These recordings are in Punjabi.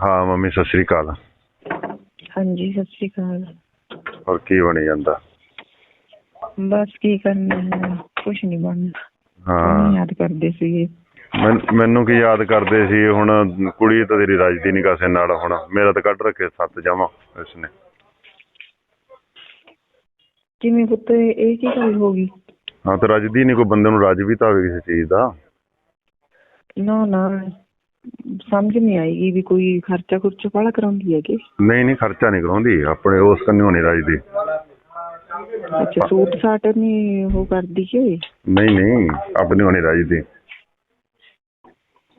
ਹਾਂ ਮੰਮੀ ਸਤਿ ਸ੍ਰੀ ਅਕਾਲ। ਹਾਂਜੀ ਸਤਿ ਸ਼੍ਰੀ ਅਕਾਲ। ਹੋਰ ਕੀ ਬਣੀ ਜਾਂਦਾ? ਬਸ ਕੀ ਕਰਨਾ ਹੈ ਕੁਛ ਨਹੀਂ ਬਣਨਾ ਹਾਂ। ਤੁਹਾਨੂੰ ਯਾਦ ਕਰਦੇ ਸੀਗੇ। ਮੈਨ- ਮੈਨੂੰ ਕੀ ਯਾਦ ਕਰਦੇ ਸੀ ਹੁਣ ਕੁੜੀ ਤਾਂ ਤੇਰੀ ਰਾਜਦੀ ਨਹੀਂ ਕਾਸੇ ਨਾਲ ਹੁਣ। ਮੇਰਾ ਤਾਂ ਕੱਢ ਰੱਖੇ ਸੱਤ ਜਾਵਾਂ ਇਸਨੇ। ਕਿਵੇਂ ਪੁੱਤ ਇਹ ਕੀ ਗੱਲ ਹੋ ਗਈ? ਹਾਂ ਤੇ ਰਾਜਦੀ ਨਹੀਂ ਕੋਈ ਬੰਦੇ ਨੂੰ ਰਾਜ ਵੀ ਤਾਂ ਹੋਵੇ ਕਿਸੇ ਚੀਜ਼ ਦਾ। ਨਾ ਨਾ। ਸਮਝ ਨਹੀਂ ਆਏਗੀ ਵੀ ਕੋਈ ਖਰਚਾ ਖੁਰਚਾ ਵਾਲਾ ਕਰਾਉਂਦੀ ਹੈ ਕਿ ਨਹੀਂ ਨਹੀਂ ਖਰਚਾ ਨਹੀਂ ਕਰਾਉਂਦੀ। ਆਪਣੇ ਉਸ ਕੰਨਿਓ ਨਹੀਂ ਰਾਜਦੀ। ਅੱਛਾ ਸੂਟ ਸਾਟ ਨਹੀਂ ਉਹ ਕਰਦੀ ਕਿ? ਨਹੀਂ ਨਹੀਂ ਆਪਣੇ ਨਹੀਂ ਰਾਜਦੀ।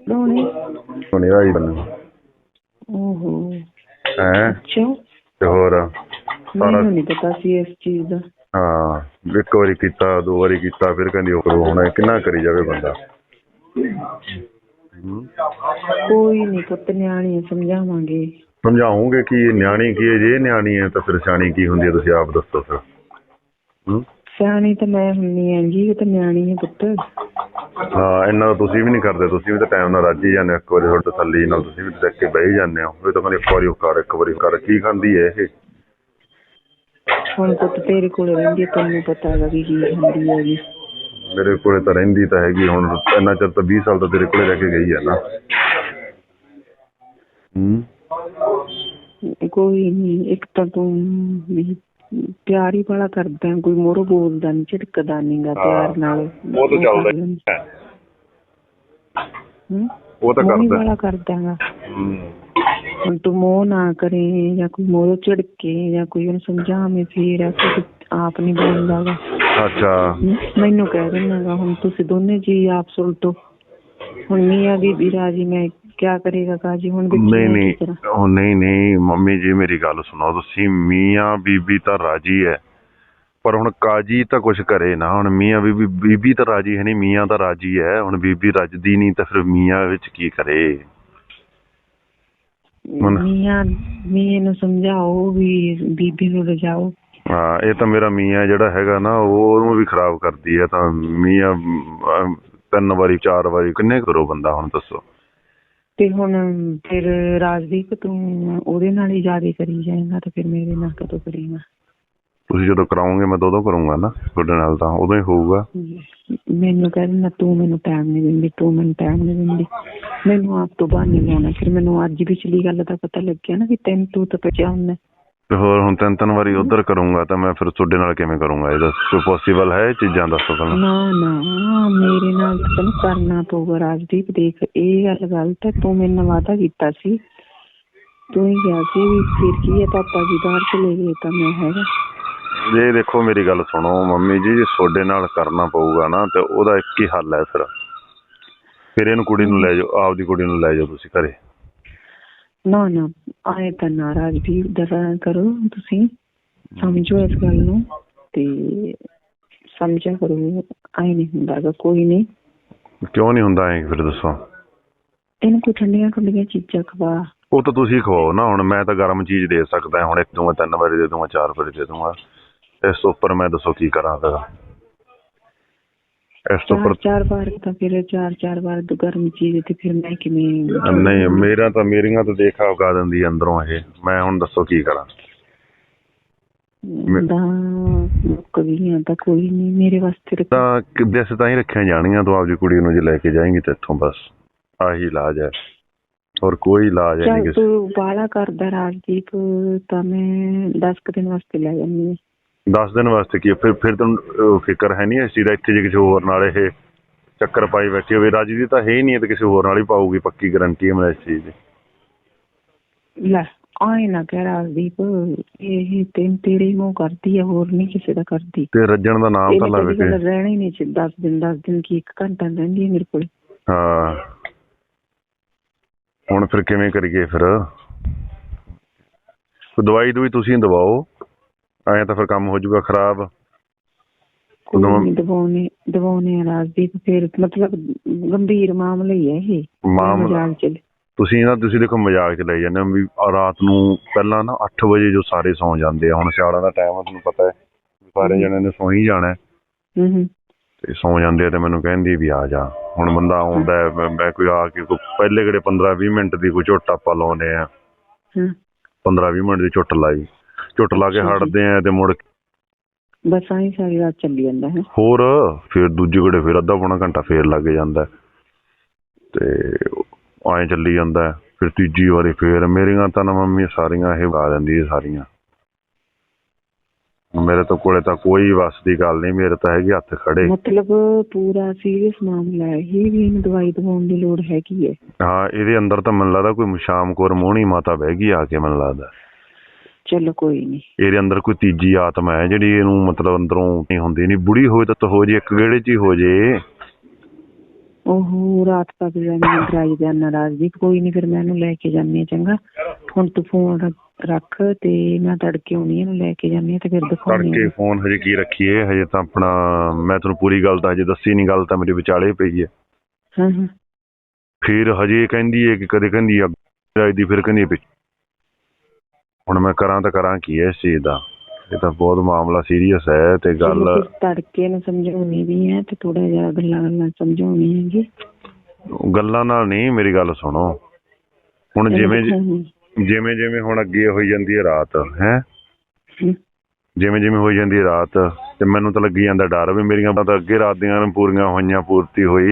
ਲਾਉਣੇ ਉਹ ਨਹੀਂ ਰਾਜਦੀ ਬੰਦੇ ਓਹੋ। ਹੈ? ਅੱਛਾ। ਤੇ ਹੋਰ? ਸਾਰਾ ਮੈਨੂੰ ਨਹੀਂ ਪਤਾ ਸੀ ਇਸ ਚੀਜ਼ ਦਾ। ਹਾਂ ਇੱਕ ਵਾਰੀ ਕੀਤਾ ਦੋ ਵਾਰੀ ਕੀਤਾ ਫਿਰ ਕਹਿੰਦੀ ਉਹ ਕਰੋ ਹੁਣ। ਕਿੰਨਾ ਕਰੀ ਜਾਵੇ ਬੰਦਾ? ਕੋਈ ਨਹੀਂ ਪੁੱਤ ਨਿਆਣੀ ਸਮਝਾਵਾਂਗੇ। ਸਮਝਾਉਂਗੇ ਕਿ ਇਹ ਨਿਆਣੀ ਕੀ ਹੈ? ਜੇ ਇਹ ਨਿਆਣੀ ਹੈ ਤਾਂ ਫਿਰ ਸਿਆਣੀ ਕੀ ਹੁੰਦੀ ਹੈ? ਤੁਸੀਂ ਆਪ ਦੱਸੋ ਫਿਰ। ਸਿਆਣੀ ਤਾਂ ਮੈਂ ਹੁੰਨੀ ਹੈਗੀ ਉਹ ਤਾਂ ਨਿਆਣੀ ਹੈ ਪੁੱਤ। ਹਾਂ ਇੰਨਾ ਤਾਂ ਤੁਸੀਂ ਵੀ ਨਹੀਂ ਕਰਦੇ। ਤੁਸੀਂ ਵੀ ਤਾਂ ਟਾਈਮ ਨਾਲ ਰੱਜ ਹੀ ਜਾਂਦੇ ਹੋ ਇੱਕ ਵਾਰੀ ਤੁਹਾਡੇ ਤਸੱਲੀ ਨਾਲ ਤੁਸੀਂ ਵੀ ਦੇਖ ਕੇ ਬਹਿ ਹੀ ਜਾਂਦੇ ਹੋ। ਇਹ ਤਾਂ ਕਹਿੰਦੇ ਇੱਕ ਵਾਰੀ ਉਹ ਕਰ ਇੱਕ ਵਾਰੀ ਕਰ ਕੀ ਖਾਂਦੀ ਹੈ ਇਹ? ਹੁਣ ਪੁੱਤ ਤੇਰੇ ਕੋਲ ਰਹਿੰਦੀ ਹੈ, ਤੈਨੂੰ ਪਤਾ ਹੈਗਾ ਵੀ ਕੀ ਹੁੰਦੀ ਹੈਗੀ। ਮੇਰੇ ਕੋਲੇ ਤਾਂ ਰਹਿੰਦੀ ਤਾਂ ਹੈਗੀ ਹੁਣ ਇੰਨਾ ਚਿਰ ਤਾਂ 20 ਸਾਲ ਤਾਂ ਤੇਰੇ ਕੋਲੇ ਰਹਿ ਕੇ ਗਈ ਹੈ ਨਾ। ਹੂੰ। ਕੋਈ ਨਹੀਂ ਇੱਕ ਤਾਂ ਤੂੰ ਵੀ ਪਿਆਰ ਹੀ ਬੜਾ ਕਰਦਾ ਹੈ, ਕੋਈ ਮੋਰੋ ਬੋਲਦਾ ਨਹੀਂ ਝਿੜਕਦਾ ਨਹੀਂਗਾ ਪਿਆਰ ਨਾਲ। ਉਹ ਤਾਂ ਚੱਲਦਾ ਹੀ ਹੈ। ਹੂੰ? ਉਹ ਤਾਂ ਮੋਹ ਹੀ ਕਰਦਾ। ਬੜਾ ਕਰਦਾ ਹੈਗਾ ਹੂੰ। ਹੁਣ ਤੂੰ ਮੋਹ ਨਾ ਕਰੇ ਜਾਂ ਕੋਈ ਮੋਰੋ ਝਿੜਕੇ ਜਾਂ ਕੋਈ ਉਹਨੂੰ ਸਮਝਾਵੇਂ ਫੇਰ ਕੋਈ ਆਪ ਨਹੀਂ ਬੋਲਦਾ ਗਾ। ਅੱਛਾ। ਮੈਨੂੰ ਕਹਿ ਦਿੰਦਾ ਗਾ ਹੁਣ ਤੁਸੀਂ ਦੋਨੇ ਜੀ ਆਪ ਸੁਲਟੋ ਹੁਣ ਮੀਆਂ ਬੀਬੀ ਰਾਜੀ ਮੈਂ ਕਿਆ ਕਰੇਗਾ ਕਾਜੀ ਹੁਣ ਨਹੀਂ ਨਹੀਂ। ਉਹ ਨਹੀਂ ਨਹੀਂ ਮੰਮੀ ਜੀ ਮੇਰੀ ਗੱਲ ਸੁਣੋ ਤੁਸੀਂ। ਮੀਆਂ ਬੀਬੀ ਤਾਂ ਰਾਜੀ ਹੈ ਪਰ ਹੁਣ ਕਾਜੀ ਤਾਂ ਕੁਝ ਕਰੇ ਨਾ। ਹੁਣ ਮੀਆਂ ਬੀਬੀ ਬੀਬੀ ਤਾਂ ਰਾਜੀ ਹੈ ਨਹੀਂ ਮੀਆਂ ਤਾਂ ਰਾਜੀ ਹੈ ਹੁਣ ਬੀਬੀ ਰੱਜਦੀ ਨਹੀਂ ਤਾਂ ਫਿਰ ਮੀਆਂ ਵਿੱਚ ਕੀ ਕਰੇ? ਮੀਆਂ ਮੀਆਂ ਨੂੰ ਸਮਝਾਓ ਵੀ ਬੀਬੀ ਨੂੰ ਰਜਾਓ ਹਾਂ ਇਹ ਤਾਂ ਮੇਰਾ ਮੀਆਂ ਜਿਹੜਾ ਹੈਗਾ ਨਾ ਉਹ ਉਹਨੂੰ ਵੀ ਖਰਾਬ ਕਰਦੀ ਹੈ ਤਾਂ ਮੀਆਂ ਅਮ, ਤਿੰਨ ਵਾਰੀ ਚਾਰ ਵਾਰੀ ਕਿੰਨੇ ਕਰੋ ਬੰਦਾ ਹੁਣ ਦੱਸੋ? ਤੇ ਹੁਣ ਫਿਰ ਰਾਜਦੀਪ ਤੂੰ ਉਹਦੇ ਨਾਲ ਹੀ ਜ਼ਿਆਦਾ ਕਰੀ ਜਾਏਗਾ ਤੇ ਫਿਰ ਮੇਰੇ ਨਾਲ ਕਦੋਂ ਕਰੇਗਾ? ਤੁਸੀਂ ਜਦੋਂ ਕਰਾਓਗੇ ਮੈਂ ਉਦੋਂ ਕਰੂੰਗਾ ਨਾ ਤੁਹਾਡੇ ਨਾਲ ਤਾਂ ਉਦੋਂ ਹੀ ਹੋਊਗਾ। ਮੈਨੂੰ ਕਹਿੰਦਾ ਤੂੰ ਮੈਨੂੰ ਟਾਈਮ ਨਹੀਂ ਦਿੰਦੀ ਤੂੰ ਮੈਨੂੰ ਟਾਈਮ ਨਹੀਂ ਦਿੰਦੀ। ਮੈਨੂੰ ਆਪ ਤੋਂ ਬਾਹਰ ਨਹੀਂ ਲਾਉਣਾ ਫਿਰ ਮੈਨੂੰ ਅੱਜ ਪਿਛਲੀ ਗੱਲ ਦਾ ਪਤਾ ਲੱਗਿਆ ਨਾ ਵੀ ਤੈਨੂੰ ਤੂੰ ਤਾਂ ਪਚਿਆ ਹੁੰਦਾ। ਤੇ ਹੋਰ ਹੁਣ ਤਿੰਨ ਤਿੰਨ ਵਾਰੀ ਉਧਰ ਕਰੂੰਗਾ ਤਾਂ ਮੈਂ ਫਿਰ ਤੁਹਾਡੇ ਨਾਲ ਕਿਵੇਂ ਕਰੂੰਗਾ? ਇਹਦਾ ਕੋਈ ਪੋਸੀਬਲ ਹੈ ਇਹ ਚੀਜ਼ਾਂ ਦੱਸੋ ਪਹਿਲਾਂ? ਨਾ ਨਾ ਮੇਰੇ ਨਾਲ ਤਾਂ ਤੈਨੂੰ ਕਰਨਾ ਪਊਗਾ ਰਾਜਦੀਪ ਦੇਖ ਇਹ ਗੱਲ ਗਲਤ ਹੈ ਤੂੰ ਮੇਰੇ ਨਾਲ ਵਾਅਦਾ ਕੀਤਾ ਸੀ। ਤੂੰ ਹੀ ਕਿਹਾ ਸੀ ਵੀ ਫਿਰ ਕੀ ਹੈ ਪਾਪਾ ਜੀ ਬਾਹਰ ਚਲੇ ਗਏ ਤਾਂ ਮੈਂ ਹੈਗਾ। ਜੇ ਦੇਖੋ ਮੇਰੀ ਗੱਲ ਸੁਣੋ ਮੰਮੀ ਜੀ ਜੇ ਤੁਹਾਡੇ ਨਾਲ ਕਰਨਾ ਪਊਗਾ ਨਾ ਤੇ ਉਹਦਾ ਇੱਕ ਹੀ ਹੱਲ ਹੈ ਫਿਰ। ਫਿਰ ਇਹਨੂੰ ਕੁੜੀ ਨੂੰ ਲੈ ਜਾਓ ਆਪਦੀ ਕੁੜੀ ਨੂੰ ਲੈ ਜਾਓ ਤੁਸੀਂ ਘਰੇ। ਨਾ ਨਾ ਆਏ ਤਾਂ ਨਾ ਰਾਜਦੀਪ ਦਰਾ ਕਰੋ ਤੁਸੀਂ। ਸਮਝੋ ਇਸ ਗੱਲ ਨੂੰ ਤੇ ਸਮਝਿਆ ਕਰੋ ਆਏ ਨਹੀਂ ਹੁੰਦਾ ਗਾ, ਕੋਈ ਨਹੀਂ। ਕਿਉਂ ਨਹੀਂ ਹੁੰਦਾ ਐ ਫਿਰ ਦੱਸੋ। ਇਹਨੂੰ ਕੋਈ ਠੰਡੀਆਂ ਠੰਡੀਆਂ ਚੀਜ਼ਾਂ ਖਵਾ। ਉਹ ਤਾਂ ਤੁਸੀਂ ਖਵਾਓ ਨਾ ਹੁਣ ਮੈਂ ਤਾਂ ਗਰਮ ਚੀਜ਼ ਦੇ ਸਕਦਾ ਹੁਣ ਇੱਕ ਦੂੰਗਾ ਤਿੰਨ ਵਾਰੀ ਦੇ ਦੂੰਗਾ ਚਾਰ ਵਾਰੀ ਦੇ ਦੂੰਗਾ। ਇਸ ਤੋਂ ਉੱਪਰ ਮੈਂ ਦੱਸੋ ਕੀ ਕਰਾਂ ਫਿਰ। ਇਸ ਤੋਂ ਚਾਰ ਉੱਪਰ ਚਾਰ ਵਾਰ ਤਾਂ ਫਿਰ ਚਾਰ ਚਾਰ ਵਾਰ ਤੋਂ ਗਰਮ ਚੀਜ਼ ਤੇ ਫਿਰ ਮੈਂ ਕਿਵੇਂ ਨਹੀਂ ਮੇਰਾ ਤਾਂ ਮੇਰੀਆਂ ਤਾਂ ਦੇਖਾ ਉਗਾ ਦਿੰਦੀ ਅੰਦਰੋਂ ਇਹ। ਮੈਂ ਹੁਣ ਦੱਸੋ ਕੀ ਕਰਾਂ? ਦਾ ਗਈਆਂ ਤਾਂ ਕੋਈ ਨਹੀਂ ਮੇਰੇ ਵਾਸਤੇ ਤਾਂ ਦਿਸ ਤਾਂ ਹੀ ਰੱਖੀਆਂ ਜਾਣੀਆਂ ਤੂੰ ਆਪਦੀ ਕੁੜੀ ਨੂੰ ਜੇ ਲੈ ਕੇ ਜਾਏਂਗੀ ਤੇ ਇੱਥੋਂ ਬਸ ਆਹੀ ਇਲਾਜ ਹੈ। ਹੋਰ ਕੋਈ ਇਲਾਜ ਨਹੀਂ ਕਿਸੇ ਤੂੰ ਬਾਲਾ ਕਰਦਾ ਰਾਜਦੀਪ ਤਾਂ ਮੈਂ 10 ਕੁ ਦਿਨ ਵਾਸਤੇ ਲੈ ਜਾਂਦੀ ਹਾਂ। 10 ਦਿਨ ਵਾਸਤੇ ਕੀ ਹੈ? ਫਿਰ ਫਿਰ ਅਹ, ਫਿਕਰ ਹੈ ਨਹੀਂ ਇਸ ਚੀਜ਼ ਦਾ ਇੱਥੇ ਜੇ ਕਿਸੇ ਹੋਰ ਨਾਲ ਇਹ ਚੱਕਰ ਪਾਈ ਬੈਠੀ ਹੋਵੇ। ਰਾਜੀ ਦੀ ਤਾਂ ਹੈ ਹੀ ਨਹੀਂ ਤਾਂ ਕਿਸੇ ਹੋਰ ਨਾਲ ਹੀ ਪਾਊਗੀ ਪੱਕੀ ਗਾਰੰਟੀ ਹੈ ਮੈਨੂੰ ਇਸ ਚੀਜ਼ ਦੀ। ਲੈ ਆਏ ਨਾ ਕਹਿ ਰਾਜਦੀਪ ਇਹ ਤੈਨੂੰ ਤੇਰੇ ਹੀ ਮੂੰਹ ਕਰਦੀ ਹੈ ਹੋਰ ਨਹੀਂ ਕਿਸੇ ਦਾ ਕਰਦੀ। ਤੇ ਰੱਜਣ ਦਾ ਨਾਮ ਤਾਂ ਇਹਨੇ ਲਵੇ ਕਦੀ ਗੱਲ ਕਿ ਰਹਿਣਾ ਹੀ ਨਹੀਂ ਚ 10 ਦਿਨ 10 ਦਿਨ ਕੀ ਇੱਕ ਘੰਟਾ ਰਹਿੰਦੀ ਹੈ ਮੇਰੇ ਕੋਲ? ਹਾਂ। ਹੁਣ ਫਿਰ ਕਿਵੇਂ ਕਰੀਏ ਫਿਰ? ਕੋਈ ਦਵਾਈ ਦਵਾਈ ਤੁਸੀਂ ਦਵਾਓ। ਐਂ ਤਾਂ ਫਿਰ ਕੰਮ ਹੋ ਜਾਊਗਾ ਖਰਾਬ। ਦਵਾਉਣੇ ਦਵਾਉਣੇ ਆ ਰਾਜਦੀਪ ਫਿਰ ਮਤਲਬ ਗੰਭੀਰ ਮਾਮਲਾ ਹੀ ਹੈ ਇਹ। ਮਾਮਲਾ। ਤੁਸੀਂ ਨਾ ਤੁਸੀਂ ਦੇਖੋ ਮਜ਼ਾਕ ਚ ਲਈ ਜਾਂਦੇ ਹੋ ਵੀ ਰਾਤ ਨੂੰ ਪਹਿਲਾਂ ਨਾ 8 ਵਜੇ ਜੋ ਸਾਰੇ ਸੌਂ ਜਾਂਦੇ ਆ। ਹੁਣ ਸਿਆਲਾਂ ਦਾ ਟਾਈਮ ਆ ਤੁਹਾਨੂੰ ਪਤਾ ਹੈ ਸਾਰੇ ਜਣਿਆਂ ਨੇ ਸੌਂ ਹੀ ਜਾਣਾ ਹੈ। ਤੇ ਸੌ ਜਾਂਦੇ ਆ ਤੇ ਮੈਨੂੰ ਕਹਿੰਦੀ ਵੀ ਆ ਜਾ। ਹੁਣ ਬੰਦਾ ਆਉਂਦਾ ਮੈਂ ਕੋਈ ਆ ਕੇ ਕੋਈ ਪਹਿਲੇ ਕਿਹੜੇ 15 20 ਮਿੰਟ ਦੀ ਕੋਈ ਝੋਟਾ ਆਪਾਂ ਲਾਉਂਦੇ ਆ। ਹਾਂ। 15 20 ਮਿੰਟ ਦੀ ਝੁੱਟ ਲਾਈ। ਝੁੱਟ ਲਾ ਕੇ। ਹਟਦੇ ਆ ਤੇ ਮੁੜ ਬਸ ਆਹੀ ਸਾਰੀ ਰਾਤ ਚੱਲੀ ਜਾਂਦਾ ਹੈ। ਹੋਰ ਫਿਰ ਦੂਜੇ ਘੜੇ ਫਿਰ ਅੱਧਾ ਪੌਣਾ ਘੰਟਾ ਫੇਰ ਲੱਗ ਜਾਂਦਾ। ਤੇ ਐਂ ਚੱਲੀ ਜਾਂਦਾ। ਫਿਰ ਤੀਜੀ ਵਾਰੀ ਫੇਰ ਮੇਰੀਆਂ ਤਾਂ ਨਾ ਮੰਮੀ ਸਾਰੀਆਂ ਇਹ ਗਾ ਦਿੰਦੀ ਹੈ ਸਾਰੀਆਂ। ਮੇਰੇ ਤੋਂ ਕੋਲੇ ਤਾਂ ਕੋਈ ਵਸ ਦੀ ਗੱਲ ਨਹੀਂ ਮੇਰੇ ਤਾਂ ਹੈਗੀ ਹੱਥ ਖੜੇ। ਮਤਲਬ ਪੂਰਾ ਸੀਰੀਅਸ ਮਾਮਲਾ ਹੈ। ਇਹ ਵੀ ਇਹਨੂੰ ਦਵਾਈ ਦਵਾਉਣ ਦੀ ਲੋੜ ਹੈਗੀ ਹੈ। ਹਾਂ ਇਹਦੇ ਅੰਦਰ ਤਾਂ ਮੈਨੂੰ ਲੱਗਦਾ ਕੋਈ ਸ਼ਾਮ ਕੋਰ ਮੋਹਣੀ ਮਾਤਾ ਬਹਿ ਗਈ ਆ ਕੇ ਮੈਨੂੰ ਲੱਗਦਾ। ਚਲੋ ਕੋਈ ਨਹੀਂ ਇਹਦੇ ਅੰਦਰ ਕੋਈ ਤੀਜੀ ਆਤਮਾ ਹੈ ਜਿਹੜੀ ਇਹਨੂੰ ਮਤਲਬ ਅੰਦਰੋਂ ਨਹੀਂ ਹੁੰਦੀ ਨਹੀਂ ਬੁੜੀ ਹੋਵੇ ਤਾਂ ਤਾਂ ਹੋ ਜੇ ਇੱਕ ਗੇੜੇ 'ਚ ਹੀ ਹੋ ਜੇ। ਉਹ ਰਾਤ ਤੱਕ ਮੈਨੂੰ ਡਰਾਈ ਦਾ। ਨਾਰਾਜ਼ਗੀ ਕੋਈ ਨਹੀਂ ਫਿਰ ਮੈਂ ਇਹਨੂੰ ਲੈ ਕੇ ਜਾਂਦੀ ਹਾਂ ਚੰਗਾ। ਹੁਣ ਤੂੰ ਫੋਨ ਰੱਖ ਤੇ ਮੈਂ ਤੜਕੇ ਆਉਣੀ ਇਹਨੂੰ ਲੈ ਕੇ ਜਾਂਦੀ ਹਾਂ ਤੇ ਫਿਰ ਦਿਖਾਉਣੀ ਤੜਕੇ ਫੋਨ ਹਜੇ ਕੀ ਰੱਖੀਏ? ਹਜੇ ਤਾਂ ਆਪਣਾ ਮੈਂ ਤੁਹਾਨੂੰ ਪੂਰੀ ਗੱਲ ਤਾਂ ਹਜੇ ਦੱਸੀ ਨਹੀਂ ਗੱਲ ਤਾਂ ਮੇਰੇ ਵਿਚਾਲੇ ਪਈ ਹੈ। ਹਾਂ ਹਾਂ। ਫਿਰ ਹਜੇ ਕਹਿੰਦੀ ਹੈ ਕਿ ਕਦੇ ਕਹਿੰਦੀ ਆ ਰਾਜਦੀ ਫਿਰ ਕਹਿੰਦੀ ਪਿੱਛੇ ਹੁਣ ਮੈਂ ਕਰਾਂ ਤਾਂ ਕਰਾਂ ਕੀ ਇਸ ਚੀਜ਼ ਦਾ। ਇਹ ਤਾਂ ਬਹੁਤ ਮਾਮਲਾ ਸੀਰੀਅਸ ਹੈ ਤੇ ਗੱਲ ਤੜਕੇ ਨੂੰ ਸਮਝਾਉਣੀ ਵੀ ਹੈ ਤੇ ਥੋੜਾ ਜਿਹਾ ਗੱਲਾਂ ਗੱਲਾਂ ਸਮਝਾਉਣੀ ਹੈਗੀ। ਗੱਲਾਂ ਨਾਲ ਨਹੀਂ ਮੇਰੀ ਗੱਲ ਸੁਣੋ। ਹੁਣ ਜਿਵੇਂ ਜਿਵੇਂ ਜਿਵੇਂ ਹੁਣ ਅੱਗੇ ਹੋਈ ਜਾਂਦੀ ਹੈ ਰਾਤ ਹੈ। ਜਿਵੇਂ ਜਿਵੇਂ ਹੋਈ ਜਾਂਦੀ ਹੈ ਰਾਤ ਤੇ ਮੈਨੂੰ ਤਾਂ ਲੱਗੀ ਜਾਂਦਾ ਡਰ ਵੀ ਮੇਰੀਆਂ ਤਾਂ ਅੱਗੇ ਰਾਤ ਦੀਆਂ ਪੂਰੀਆਂ ਹੋਈਆਂ ਪੂਰਤੀ ਹੋਈ।